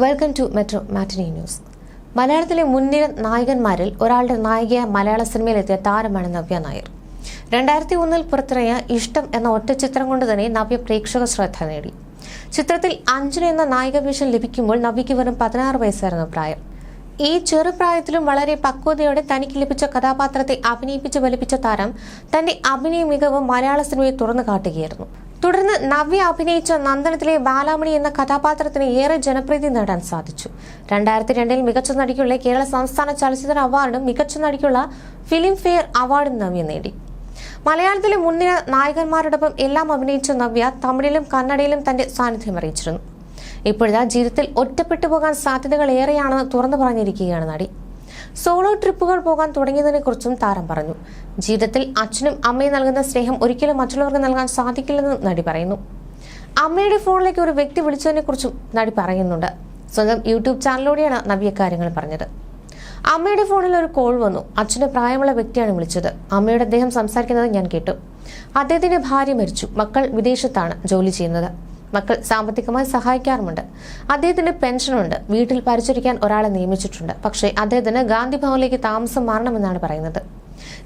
Welcome to metro matinee news മലയാളത്തിലെ മുൻനിര നായകന്മാരിൽ ഒരാളുടെ നായികയായ മലയാള സിനിമയിലെത്തിയ താരമാണ് നവ്യ നായർ. രണ്ടായിരത്തി ഒന്നിൽ പുറത്തിറങ്ങിയ ഇഷ്ടം എന്ന ഒറ്റ ചിത്രം കൊണ്ട് തന്നെ നവ്യ പ്രേക്ഷക ശ്രദ്ധ നേടി. ചിത്രത്തിൽ അഞ്ജന എന്ന നായിക വേഷം ലഭിക്കുമ്പോൾ നവ്യയ്ക്ക് വെറും പതിനാറ് വയസ്സായിരുന്നു പ്രായം. ഈ ചെറുപ്രായത്തിലും വളരെ പക്വതയോടെ തനിക്ക് ലഭിച്ച കഥാപാത്രത്തെ അഭിനയിപ്പിച്ച് വലിപ്പിച്ച താരം തന്റെ അഭിനയ മികവ് മലയാള സിനിമയെ തുറന്നു കാട്ടുകയായിരുന്നു. തുടർന്ന് നവ്യ അഭിനയിച്ച നന്ദനത്തിലെ ബാലാമണി എന്ന കഥാപാത്രത്തിന് ഏറെ ജനപ്രീതി നേടാൻ സാധിച്ചു. രണ്ടായിരത്തി രണ്ടിൽ മികച്ച നടിക്കുള്ള കേരള സംസ്ഥാന ചലച്ചിത്ര അവാർഡും മികച്ച നടിക്കുള്ള ഫിലിം ഫെയർ അവാർഡും നവ്യ നേടി. മലയാളത്തിലെ മുൻനിര നായകന്മാരോടൊപ്പം എല്ലാം അഭിനയിച്ച നവ്യ തമിഴിലും കന്നഡയിലും തന്റെ സാന്നിധ്യം അറിയിച്ചിരുന്നു. ഇപ്പോഴത്തെ ജീവിതത്തിൽ ഒറ്റപ്പെട്ടു പോകാൻ സാധ്യതകൾ ഏറെയാണെന്ന് തുറന്നു പറഞ്ഞിരിക്കുകയാണ് നടി. സോളോ ട്രിപ്പുകൾ പോകാൻ തുടങ്ങിയതിനെക്കുറിച്ചും താരം പറഞ്ഞു. ജീവിതത്തിൽ അച്ഛനും അമ്മയും നൽകുന്ന സ്നേഹം ഒരിക്കലും മറ്റുള്ളവർക്ക് നൽകാൻ സാധിക്കില്ലെന്നും നടി പറയുന്നു. അമ്മയുടെ ഫോണിലേക്ക് ഒരു വ്യക്തി വിളിച്ചതിനെക്കുറിച്ചും നടി പറയുന്നുണ്ട്. സ്വന്തം യൂട്യൂബ് ചാനലിലൂടെയാണ് നവ്യ കാര്യങ്ങൾ പറഞ്ഞത്. അമ്മയുടെ ഫോണിൽ ഒരു കോൾ വന്നു. അച്ഛന് പ്രായമുള്ള വ്യക്തിയാണ് വിളിച്ചത്. അമ്മയുടെ അദ്ദേഹം സംസാരിക്കുന്നത് ഞാൻ കേട്ടു. അദ്ദേഹത്തിന്റെ ഭാര്യ മരിച്ചു. മക്കൾ വിദേശത്താണ് ജോലി ചെയ്യുന്നത്. മക്കൾ സാമ്പത്തികമായി സഹായിക്കാറുമുണ്ട്. അദ്ദേഹത്തിന് പെൻഷനുണ്ട്. വീട്ടിൽ പരിചരിക്കാൻ ഒരാളെ നിയമിച്ചിട്ടുണ്ട്. പക്ഷേ അദ്ദേഹത്തിന് ഗാന്ധി ഭവനിലേക്ക് താമസം മാറണമെന്നാണ് പറയുന്നത്.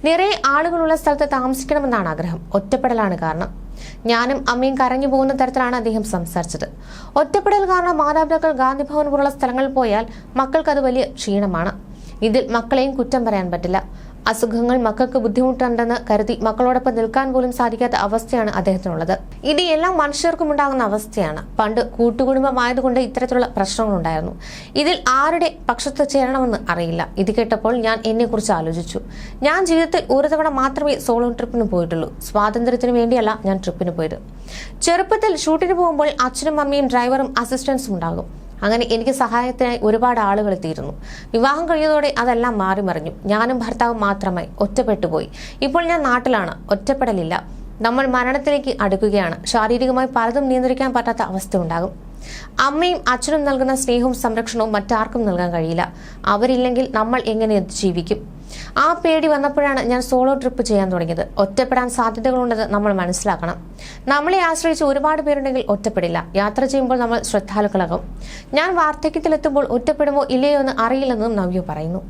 നിറയെ ആളുകളുള്ള സ്ഥലത്ത് താമസിക്കണമെന്നാണ് ആഗ്രഹം. ഒറ്റപ്പെടലാണ് കാരണം. ഞാനും അമ്മയും കരഞ്ഞു പോകുന്ന തരത്തിലാണ് അദ്ദേഹം സംസാരിച്ചത്. ഒറ്റപ്പെടൽ കാരണം മാതാപിതാക്കൾ ഗാന്ധി ഭവൻ പോലുള്ള സ്ഥലങ്ങളിൽ പോയാൽ മക്കൾക്ക് അത് വലിയ ക്ഷീണമാണ്. ഇതിൽ മക്കളെയും കുറ്റം പറയാൻ പറ്റില്ല. അസുഖങ്ങൾ മക്കൾക്ക് ബുദ്ധിമുട്ടുണ്ടെന്ന് കരുതി മക്കളോടൊപ്പം നിൽക്കാൻ പോലും സാധിക്കാത്ത അവസ്ഥയാണ് അദ്ദേഹത്തിനുള്ളത്. ഇത് എല്ലാ മനുഷ്യർക്കും ഉണ്ടാകുന്ന അവസ്ഥയാണ്. പണ്ട് കൂട്ടുകുടുംബമായതുകൊണ്ട് ഇത്തരത്തിലുള്ള പ്രശ്നങ്ങളുണ്ടായിരുന്നു. ഇതിൽ ആരുടെ പക്ഷത്ത് ചേരണമെന്ന് അറിയില്ല. ഇത് കേട്ടപ്പോൾ ഞാൻ എന്നെക്കുറിച്ച് ആലോചിച്ചു. ഞാൻ ജീവിതത്തിൽ ഒരു തവണ മാത്രമേ സോളോ ട്രിപ്പിന് പോയിട്ടുള്ളൂ. സ്വാതന്ത്ര്യത്തിന് വേണ്ടിയല്ല ഞാൻ ട്രിപ്പിന് പോയത്. ചെറുപ്പത്തിൽ ഷൂട്ടിന് പോകുമ്പോൾ അച്ഛനും അമ്മയും ഡ്രൈവറും അസിസ്റ്റൻസും ഉണ്ടാകും. അങ്ങനെ എനിക്ക് സഹായത്തിനായി ഒരുപാട് ആളുകൾ എത്തിയിരുന്നു. വിവാഹം കഴിഞ്ഞതോടെ അതെല്ലാം മാറി മറിഞ്ഞു. ഞാനും ഭർത്താവും മാത്രമായി ഒറ്റപ്പെട്ടുപോയി ഇപ്പോൾ ഞാൻ നാട്ടിലാണ്. ഒറ്റപ്പെടലില്ല. നമ്മൾ മരണത്തിലേക്ക് അടുക്കുകയാണ്. ശാരീരികമായി പലതും നിയന്ത്രിക്കാൻ പറ്റാത്ത അവസ്ഥ ഉണ്ടാകും. അമ്മയും അച്ഛനും നൽകുന്ന സ്നേഹവും സംരക്ഷണവും മറ്റാർക്കും നൽകാൻ കഴിയില്ല. അവരില്ലെങ്കിൽ നമ്മൾ എങ്ങനെ ജീവിക്കും? ആ പേടി വന്നപ്പോഴാണ് ഞാൻ സോളോ ട്രിപ്പ് ചെയ്യാൻ തുടങ്ങിയത്. ഒറ്റപ്പെടാൻ സാധ്യതകളുണ്ടെന്ന് നമ്മൾ മനസ്സിലാക്കണം. നമ്മളെ ആശ്രയിച്ച് ഒരുപാട് പേരുണ്ടെങ്കിൽ ഒറ്റപ്പെടില്ല. യാത്ര ചെയ്യുമ്പോൾ നമ്മൾ ശ്രദ്ധാലുക്കളാകും. ഞാൻ വാർദ്ധക്യത്തിലെത്തുമ്പോൾ ഒറ്റപ്പെടുമോ ഇല്ലയോ എന്ന് അറിയില്ലെന്നും നവ്യ പറയുന്നു.